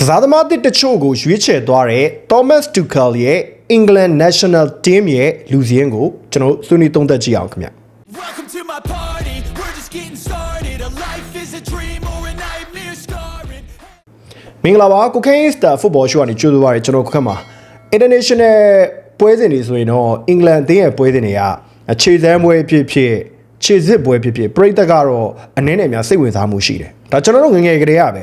ကစားသမားတစ်တချို့ကိုရွေးချယ်သွားတဲ့ Thomas Tuchel ရဲ့ England National Team ရဲ့လူစည်းကိုကျွန်တော်တို့ဆွေးနွေးသုံးသပ်ကြည့်အောင်ခင်ဗျ Welcome to my party. We're just getting started. A life is a dream or a nightmare scarring. မင်္ဂလာပါကိုခိုင်းစတာ football show ကနေကြိုးဆိုပါရကျွန်တော်ခုခက်မှာ international ပွဲစဉ်တွေဆိုရင်တော့အင်္ဂလန်အသင်းရဲ့ပွဲစဉ်တွေကအခြေစမ်းပွဲဖြစ်ဖြစ်ခြေစစ်ပွဲဖြစ်ဖြစ်ပြည်သက်ကတော့အနည်းနဲ့များစိတ်ဝင်စားမှုရှိတယ်ဒါကျွန်တော်တို့ငယ်ငယ်ကလေးကပဲ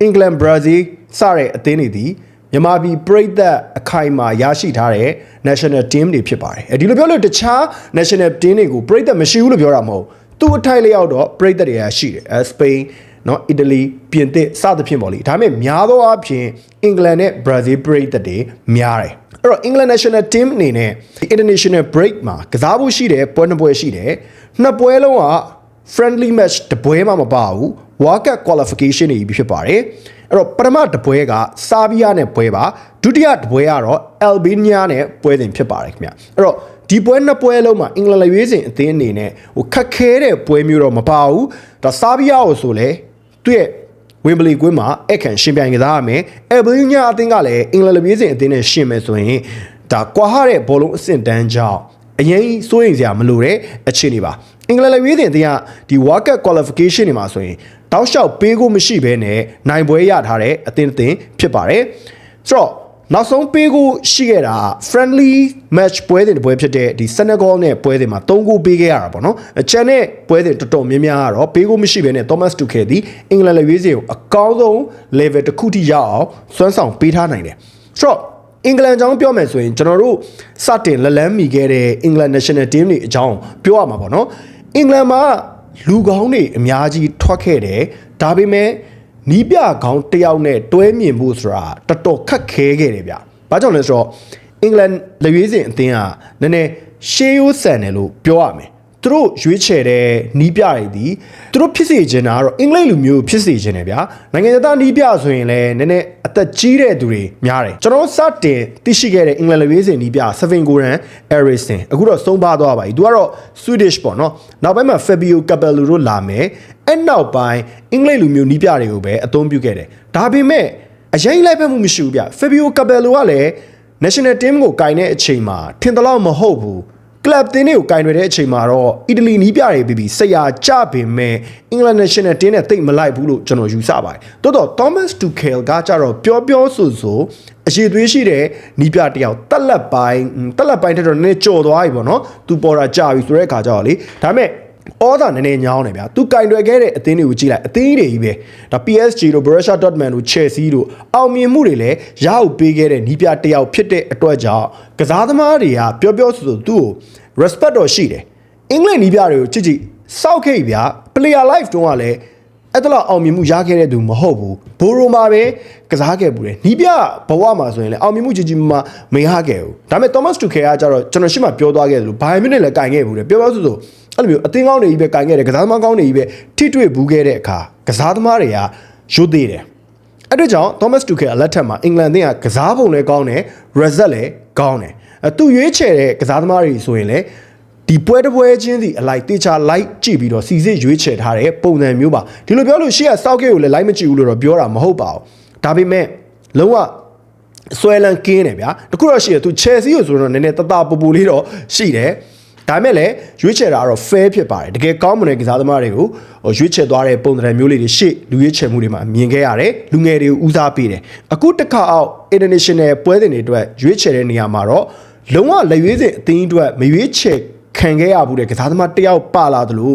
အင်္ဂလန်ဘရာဇီး စတဲ့အသင်းတွေဒီမြန်မာပြည်ပြည်သက်အခိုင်အမာရရှိထားတဲ့ national team တွေဖြစ်ပါတယ်အဲဒီလိုပြောလို့တခြား national team တွေကိုပြည်သက်မရှိဘူးလို့ပြောတာမဟုတ်သူ့အထိုက်လျောက်တော့ပြည်သက်တွေကရှိတယ်အဲစပိန်နော်အီတလီပြင်သစ်စသဖြင့်ပေါ့လေဒါပေမဲ့များသောအားဖြင့်အင်္ဂလန်နဲ့ဘရာဇီးပြည်သက်တွေများတယ်အဲ့တော့ England National Team အနေနဲ့ International Break မှာကစားဖို့ရှိတယ်ပွဲနှစ်ပွဲရှိတယ်နှစ်ပွဲလုံးက friendly match တပွဲမှမပါဘူး World Cup qualification တွေဖြစ်ပါတယ်အဲ့တော့ပထမတပွဲကဆာဘီးယားနဲ့ပွဲပါဒုတိယတပွဲကတော့ Albania နဲ့ပွဲစဉ်ဖြစ်ပါတယ်ခင်ဗျအဲ့တော့ဒီပွဲနှစ်ပွဲလုံးမှာအင်္ဂလန်လက်ရွေးစင်အသင်းအနေနဲ့ဟိုခက်ခဲတဲ့ပွဲမျိုးတော့မပါဘူးဒါဆာဘီးယားကိုဆိုလဲသူ့ရဲ့ဝင်းဘလီကွင်းမှာအခန့်ရှင်ပြိုင်ကစားရမယ်။အဲဘလီညာအသင်းကလည်းအင်္ဂလန်လူမျိုးစင်အသင်းနဲ့ရှင်မယ်ဆိုရင်ဒါကွာဟတဲ့ဘောလုံးအဆင့်တန်းကြောင့်အရင်စိုးရိမ်စရာမလိုတဲ့အခြေအနေပါ။အင်္ဂလန်လူမျိုးစင်အသင်းကဒီ World Cup qualification တွေမှာဆိုရင်တောက်လျှောက်ပေးကိုမရှိဘဲနဲ့နိုင်ပွဲရထားတဲ့အသင်းအသင်းဖြစ်ပါတယ်။ဆိုတော့နောက်ဆုံးပေးကိုရှိခဲ့တာ friendly match ပွဲစဉ်တစ်ပွဲဖြစ်တဲ့ဒီ Senegal နဲ့ပွဲစဉ်မှာ3ဂိုးပေးခဲ့ရတာပေါ့နော်အချန်နဲ့ပွဲစဉ်တော်တော်များများကတော့ပေးကိုမရှိဘဲနဲ့ Thomas Tuchel ဒီအင်္ဂလန်လက်ရွေးစင်ကိုအကောင်းဆုံး level တစ်ခုထိရအောင်စွမ်းဆောင်ပေးထားနိုင်တယ်ဆိုတော့အင်္ဂလန်အကြောင်းပြောမယ်ဆိုရင်ကျွန်တော်တို့စတင်လက်လန်းမိခဲ့တဲ့အင်္ဂလန် national team တွေအကြောင်းပြောရမှာပေါ့နော်အင်္ဂလန်မှာလူကောင်းတွေအများကြီး ထွက်ခဲ့တယ်ဒါပေမဲ့နီးပြကောင်းတယောက်နဲ့တွဲမြင်ဖို့ဆိုတာတော်တော်ခက်ခဲခဲ့တယ်ဗျ။ဘာကြောင့်လဲဆိုတော့အင်္ဂလန်လက်ရွေးစင်အသင်းကနည်းနည်းရှေးရိုးဆန်တယ်လို့ပြောရမယ်။သူတို့ရွေးချယ်တဲ့နီးပြတွေဒီသူတို့ဖြစ်စေချင်တာကတော့အင်္ဂလိပ်လူမျိုးဖြစ်စေချင်တယ်ဗျာ။နိုင်ငံသားနီးပြဆိုရင်လည်းနည်းနည်းအ သက်ကြီးတဲ့သူတွေများတယ်။ကျွန်တော်စတင်သိရှိခဲ့တဲ့အင်္ဂလန်လက်ရွေးစင်နီးပြ7 Goran Eriksson အခုတော့ဆုံးပါသွားပါပြီ။သူကတော့ Swedish ပေါ့နော်။နောက်ပိုင်းမှာ Fabio Capello တို့လာမယ်။အဲ့နောက်ပိုင်းအင်္ဂလိပ်လူမျိုးနီးပြတွေကိုပဲအသုံးပြုခဲ့တယ်။ဒါပေမဲ့အရင်လိုက်ဖက်မှုမရှိဘူးဗျ။ Fabio Capello ကလည်း national team ကိုကင်တဲ့အချိန်မှာထင်သလောက်မဟုတ်ဘူး။ club တင်းတွေကိုကင်ရတဲ့အချိန်မှာတော့အီတလီနီးပြတွေပြီးပြီးဆရာကြပင်မဲ့ England national team နဲ့တိတ်မလိုက်ဘူးလို့ကျွန်တော်ယူဆပါတယ်။တိုးတော့ Thomas Tuchel ကကြတော့ပြောပြောဆိုဆိုအရှိသွေးရှိတဲ့နီးပြတယောက်တက်လက်ပိုင်းတက်လက်ပိုင်းထက်တော့နည်းနည်းကြော်သွားပြီပေါ့နော်။ तू ပေါ်တာကြာပြီဆိုတဲ့အခါကျတော့လေဒါပေမဲ့ အော်ဒါနည်းနည်းညောင်းတယ်ဗျာ။ तू ကင်တွယ်ခဲ့တဲ့အသင်းတွေကိုကြည့်လိုက်အသင်းတွေကြီးပဲ။ဒါ PSG တို့ Borussia Dortmund တို့ Chelsea တို့အောင်မြင်မှုတွေလည်းရအောင်ပေးခဲ့တဲ့နီးပြတယောက်ဖြစ်တဲ့အတွက်ကြောင့်ကစားသမားတွေကပြောပြောဆိုဆိုသူ့ကို respect တော့ရှိတယ်အင်္ဂလိပ်နီးပြတွေကိုကြည့်ကြည့်စောက်ခဲ့ဗျာ player life တုန်းကလည်းအဲ့တလောက်အောင်မြင်မှုရခဲ့တဲ့သူမဟုတ်ဘူးဘိုးရိုမာပဲကစားခဲ့ဘူးတယ်နီးပြဘဝမှာဆိုရင်လည်းအောင်မြင်မှုကြီးကြီးမားမရခဲ့ဘူးဒါပေမဲ့ Thomas Tuchel ကကြတော့ကျွန်တော်ရှင်းမှပြောသွားခဲ့တယ်လို့ဘိုင်မြစ်နဲ့လည်းကင်ခဲ့ဘူးတယ်ပြောပြောဆိုဆို အဲ့လိုမျိုးအသင်းကောင်းတွေကြီးပဲကင်ခဲ့တယ်ကစားသမားကောင်းတွေကြီးပဲထိတွေ့ဘူးခဲ့တဲ့အခါကစားသမားတွေကရုတ်သေးတယ်အဲ့ဒါကြောင့် Thomas Tuchel အလက်ထက်မှာအင်္ဂလန်အသင်းကကစားပုံလည်းကောင်းတယ် result လည်းကောင်းတယ်အဲသူရွေးချယ်တဲ့ကစားသမားတွေဆိုရင်လည်းဒီပွဲတစ်ပွဲချင်းစီအလိုက်တေချာလိုက်ကြည့်ပြီးတော့စီစစ်ရွေးချယ်ထားတဲ့ပုံစံမျိုးပါဒီလိုပြောလို့ရှေ့ကစောက်ကေကိုလည်းလိုက်မကြည့်ဘူးလို့တော့ပြောတာမဟုတ်ပါဘူးဒါပေမဲ့လုံးဝဆွဲလန်းကင်းတယ်ဗျာတခုတော့ရှိတယ်သူ Chelsea ကိုဆိုတော့နည်းနည်းတတပူပူလေးတော့ရှိတယ် ဒါမဲ့လည်းရွေးချယ်တာကတော့ fair ဖြစ်ပါတယ်တကယ်ကောင်းမွန်တဲ့ကစားသမားတွေကိုရွေးချယ်သွားတဲ့ပုံစံမျိုးလေးတွေရှေ့လူရွေးချယ်မှုတွေမှာမြင်ခဲ့ရတယ်လူငယ်တွေကိုဦးစားပေးတယ်အခုတစ်ခါအောက် international ပွဲစဉ်တွေအတွက်ရွေးချယ်တဲ့နေရာမှာတော့လုံးဝလက်ရွေးစင်အသင်းအတွက်မရွေးချယ်ခံခဲ့ရဘူးတဲ့ကစားသမားတယောက်ပါလာသလို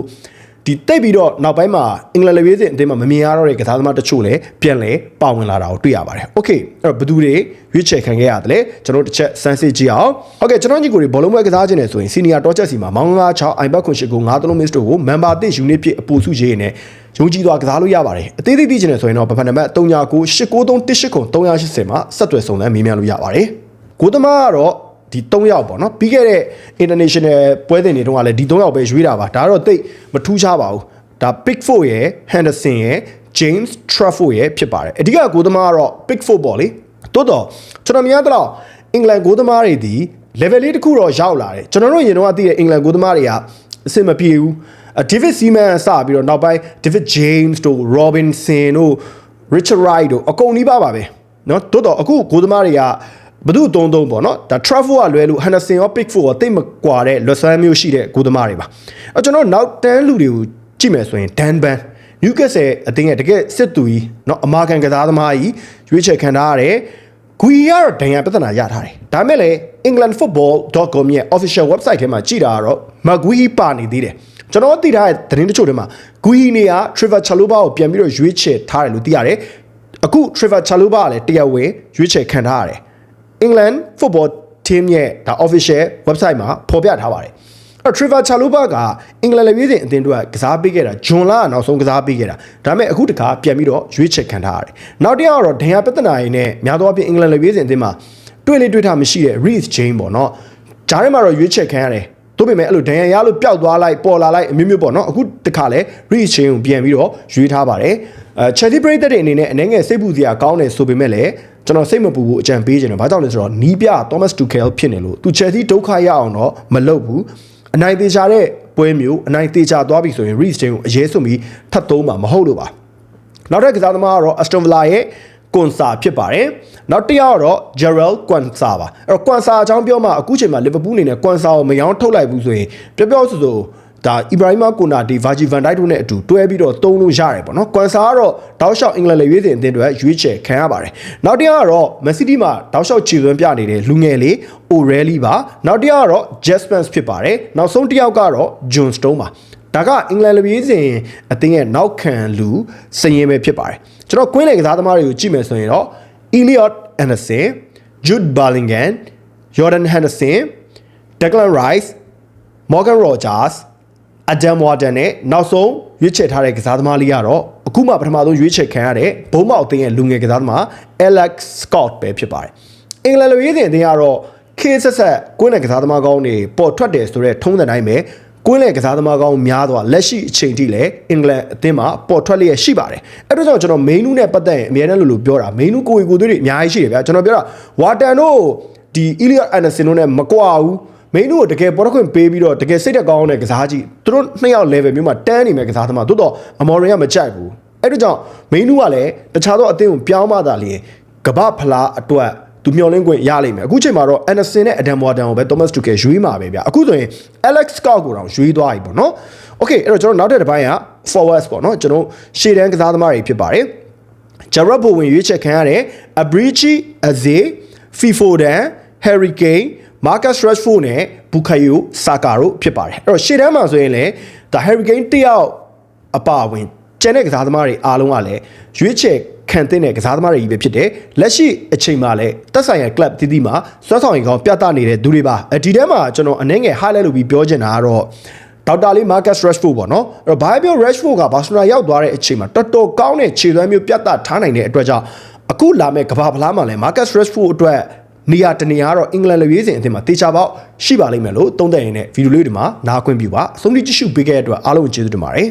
ဒီတိတ်ပြီးတော့နောက်ပိုင်းမှာအင်္ဂလန်လက်ရွေးစင်အသင်းမှာမမြင်ရတော့တဲ့ကစားသမားတချို့လည်းပြန်လဲပါဝင်လာတာကိုတွေ့ရပါတယ်။ Okay အဲ့တော့ဘယ်သူတွေရွေးချယ်ခံခဲ့ရတယ်လဲကျွန်တော်တို့တစ်ချက်စမ်းစစ်ကြည့်အောင်။ Okay ကျွန်တော်ညီကိုတွေဘောလုံးပွဲကစားခြင်းနဲ့ဆိုရင်စီနီယာတော့ချက်စီမှာမောင်းငါး6အိုင်ဘတ်ခွန်ရှိကို9သလုံးမစ်တို့ကိုမန်ပါတစ်ယူနစ်ဖြစ်အပူစုရေးနဲ့ယုံကြည်စွာကစားလို့ရပါတယ်။အသေးသေးသိချင်တယ်ဆိုရင်တော့ဗဖန်နံပါတ်39 8931ခွန်380မှာဆက်သွယ်ဆောင်လမ်းမေးမြန်းလို့ရပါတယ်။ကိုသမားကတော့ ဒီ3ယောက်ပေါ့နော်ပြီးခဲ့တဲ့ international ပွဲစဉ်တွေတုန်းကလည်းဒီ3ယောက်ပဲရွေးတာပါဒါကတော့တိတ်မထူးခြားပါဘူးဒါ Pickford ရယ် Henderson ရယ် James Trafford ရယ်ဖြစ်ပါတယ်အဓိကကိုသမားကတော့ Pickford ပေါ့လေတိုးတော့ကျွန်တော်မြင်ရတော့အင်္ဂလန်ကိုသမားတွေဒီ level လေးတစ်ခုတော့ရောက်လာတယ်ကျွန်တော်တို့ရင်တော့သိတဲ့အင်္ဂလန်ကိုသမားတွေကအဆင်မပြေဘူး David Seaman စပြီးတော့နောက်ပိုင်း David James တို့ Robinson တို့ Richard Wright တို့အကုန်နီးပါပါပဲ เนาะတိုးတော့အခုဂိုးသမားတွေက ဘသူသုံးသုံးပေါ့နော်ဒါ travel ကလွဲလို့ Henderson ရော Pickford ရောတိတ်မကွာတဲ့လွတ်ဆန်းမျိုးရှိတဲ့ဂိုးသမားတွေပါအဲကျွန်တော်နောက်တန်းလူတွေကိုကြည့်မယ်ဆိုရင် Dan Ban Newcastle အတင်းရဲ့တကယ်စစ်သူကြီးเนาะအမာကန်ကစားသမားကြီးရွေးချယ်ခံထားရတယ်ဂွီကတော့ဒဏ်ရာပြဿနာရထားတယ်ဒါမဲ့လည်း englandfootball.com ရဲ့ official website ထဲမှာကြည့်တာကတော့မဂွီပါနေသေးတယ်ကျွန်တော်သိထားတဲ့သတင်းတချို့တွေမှာဂွီနေက Trevor Chalobah ကိုပြန်ပြီးတော့ရွေးချယ်ထားတယ်လို့သိရတယ်အခု Trevor Chalobah ကလည်းတရားဝင်ရွေးချယ်ခံထားရတယ် England football team ရဲ့ဒါ official website မှာဖော်ပြထားပါတယ်အဲ့ Trevor Chalobah ကအင်္ဂလန်လက်ရွေးစင်အသင်းတို့ကကစားပေးခဲ့တာဂျွန်လာကနောက်ဆုံးကစားပေးခဲ့တာဒါပေမဲ့အခုတခါပြန်ပြီးတော့ရွေးချယ်ခံထားရတယ်နောက်တစ်ယောက်ကတော့ဒန်ယာပြဿနာရင်းနဲ့များသောအားဖြင့်အင်္ဂလန်လက်ရွေးစင်အသင်းမှာတွေ့လေတွေ့ထားမရှိတဲ့ Reece James ပေါ့နော်ဂျားထဲမှာတော့ရွေးချယ်ခံရတယ်တို့ပေမဲ့အဲ့လိုဒဏ်ရာရလို့ပျောက်သွားလိုက်ပေါ်လာလိုက်အမျိုးမျိုးပေါ့နော်အခုတခါလဲ Reece James ကိုပြန်ပြီးတော့ရွေးထားပါတယ်အဲ Chelsea ပြည်သက်တွေအနေနဲ့အနေငယ်စိတ်ပူစရာကောင်းတယ်ဆိုပေမဲ့လည်း ကျွန်တော်စိတ်မပူဘူးအကြံပေးခြင်းတယ်ဘာကြောင့်လဲဆိုတော့နီးပြ Thomas Tuchel ဖြစ်နေလို့သူ Chelsea ဒုက္ခရအောင်တော့မလုပ်ဘူးအနိုင်သေးချတဲ့ပွဲမျိုးအနိုင်သေးချသွားပြီဆိုရင် Reece James ကိုအရေးဆုံးပြီးထပ်သုံးမှာမဟုတ်လို့ပါနောက်ထပ်ကစားသမားကတော့ Aston Villa ရဲ့ကွန်ဆာဖြစ်ပါတယ်။နောက်တစ်ယောက်ကတော့ Gerald Quansah ပါ။အဲ့တော့ Quansah အကြောင်းပြောမှအခုချိန်မှာ Liverpool အနေနဲ့ Quansah ကိုမယောင်းထုတ်လိုက်ဘူးဆိုရင်ပြောပြောဆိုဆို ဒါ Ibrahima Konate, Virgil van Dijk တို့နဲ့အတူတွဲပြီးတော့တုံးလို့ရတယ်ပေါ့နော်။ Quansah ကတော့တောက်လျှောက်အင်္ဂလန်လေရွေးစင်အသင်းတွေရွေးချယ်ခံရပါတယ်။နောက်တစ်ယောက်ကတော့ Man City မှာတောက်လျှောက်ခြေသွင်းပြနေတဲ့လူငယ်လေး O'Reilly ပါ။နောက်တစ်ယောက်ကတော့ Jaspers ဖြစ်ပါတယ်။နောက်ဆုံးတစ်ယောက်ကတော့ John Stone ပါ။ဒါကအင်္ဂလန်လူကြီးစဉ်အသင်းရဲ့နောက်ခံလူစရင်ပဲဖြစ်ပါတယ်ကျွန်တော်ကွင်းလေကစားသမားတွေကိုကြည့်မယ်ဆိုရင်တော့ Elliot Anderson, Jude Bellingham, Jordan Henderson, Declan Rice, Morgan Rogers, Adam Warden နဲ့နောက်ဆုံးရွေးချယ်ထားတဲ့ကစားသမားလေးကတော့အခုမှပထမဆုံးရွေးချယ်ခံရတဲ့ဘုံမောက်အသင်းရဲ့လူငယ်ကစားသမား Alex Scott ပဲဖြစ်ပါတယ်အင်္ဂလန်လူကြီးစဉ်အသင်းကတော့ခေတ်ဆက်ဆက်ကွင်းလေကစားသမားကောင်းတွေပေါ်ထွက်တယ်ဆိုတဲ့ထုံးစံတိုင်းပဲကွင်းလေကစားသမားကောင်းများသွားလက်ရှိအချိန်ထိလည်းအင်္ဂလန်အသင်းမှာပေါ်ထွက်လျက်ရှိပါတယ်အဲ့ဒါကြောင့်ကျွန်တော် main နူးနဲ့ပတ်သက်ရင်အများနဲ့လို့လို့ပြောတာ main နူးကိုယ်ကိုယ်သွေးတွေအများကြီးရှိတယ်ဗျာကျွန်တော်ပြောတာဝါတန်တို့ဒီ Elliot Anderson တို့နဲ့မကွာဘူး main နူးကိုတကယ်ပေါ်တော့ခွင့်ပေးပြီးတော့တကယ်စိတ်သက်ကောင်းတဲ့ကစားကြည့်သူတို့နှစ်ယောက် level မျိုးမှာတန်းနေမဲ့ကစားသမားတိုးတော့အမော်ရင်ကမကြိုက်ဘူးအဲ့ဒါကြောင့် main နူးကလည်းတခြားသောအသင်းကိုပြောင်းမှသာလျင်ကမ္ဘာဖလားအတွက်သူမျောလင်းခွင့်ရလိမ့်မယ်အခုချိန်မှာတော့ Anderson နဲ့ Adam Warden ကိုပဲ Thomas Tuchel ရွေးမှာပဲဗျအခုဆိုရင် Alex Scott ကိုတော့ရွေးသွားပြီပေါ့နော် Okay အဲ့တော့ကျွန်တော်နောက်တဲ့တစ်ပိုင်းက forwards ပေါ့နော်ကျွန်တော်ရှေ့တန်းကစားသမားတွေဖြစ်ပါတယ် Gerard Bowen ရွေးချယ်ခံရတဲ့ Abrichi Aze, Fifoden, Harry Kane, Marcus Rashford နဲ့ Bukayo Saka တို့ဖြစ်ပါတယ်အဲ့တော့ရှေ့တန်းမှာဆိုရင်လည်းဒါ Harry Kane တယောက်အပါအဝင်ကျန်တဲ့ကစားသမားတွေအားလုံးကလည်းရွေးချယ်ခံတဲ့ကစားသမားတွေကြီးပဲဖြစ်တယ်လက်ရှိအချိန်မှာလည်းတက်ဆိုင်ရာ club တည်တည်မှာစွမ်းဆောင်ရည်ကောင်းပြသနေတဲ့သူတွေပါအဲဒီထဲမှာကျွန်တော်အနေငယ် highlight လုပ်ပြီးပြောချင်တာကတော့ဒေါက်တာလေး Marcus Rashford ပေါ့နော်အဲ့တော့ဘာပြော Rashford ကဘာစနာရောက်သွားတဲ့အချိန်မှာတော်တော်ကောင်းတဲ့ခြေသွမ်းမျိုးပြသထားနိုင်တဲ့အတွက်ကြောင့်အခုလာမဲ့ကဘာဖလားမှာလည်း Marcus Rashford အတွက် နေရာတနေရာတော့အင်္ဂလန်လူရေးစဉ်အသင်းမှာတေချာပေါက်ရှိပါလိမ့်မယ်လို့သုံးသပ်ရင်းနဲ့ဗီဒီယိုလေးတွေမှာနားခွင့်ပြုပါအဆုံးထိကြည့်ရှုပေးခဲ့တဲ့အတွက်အားလုံးကျေးဇူးတင်ပါတယ်